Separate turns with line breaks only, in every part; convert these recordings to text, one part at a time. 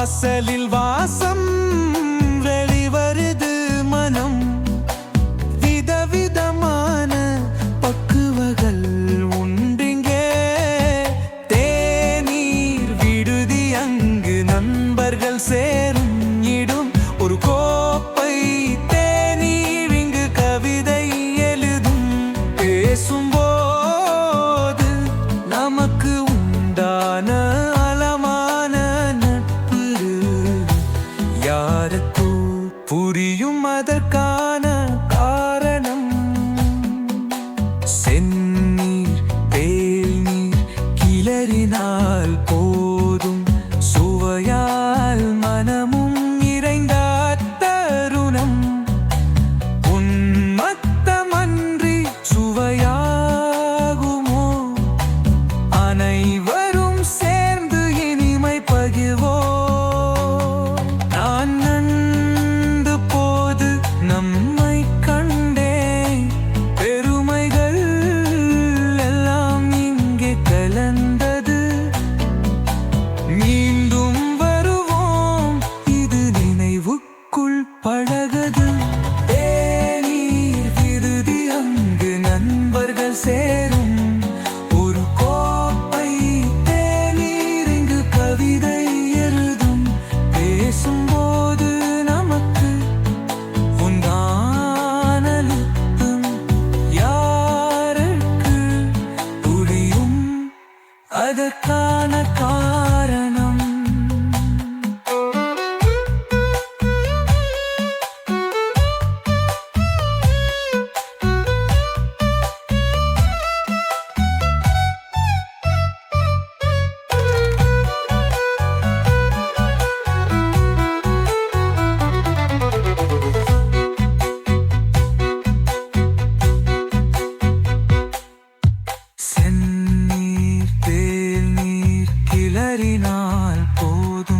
வாசலில் வாசம் வெளிவருது மனம். விதவிதமான பக்குவகள் உண்டிங்கே. தேநீர் விடுதி அங்கு நண்பர்கள் சே யாருக்கு புரியும் அதற்கான பழகது தேநீர் விருதி அங்கு நண்பர்கள் சேரும். ஒரு கோப்பை தேநீர் இங்கு கவிதை எழுதும். பேசும்போது நமக்கு உண்டானலுக்கும் யாருக்கு புரியும்? அதற்கான காரணம் கிளறினால் போதும்.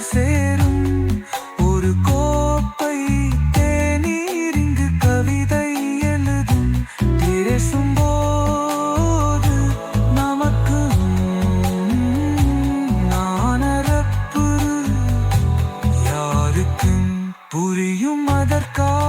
சேரும். ஒரு கோப்பை தேநீர் இங்கு கவிதை எழுதும். பேசும்போது நமக்கு நானரப்பு யாருக்கும் புரியும் அதற்காக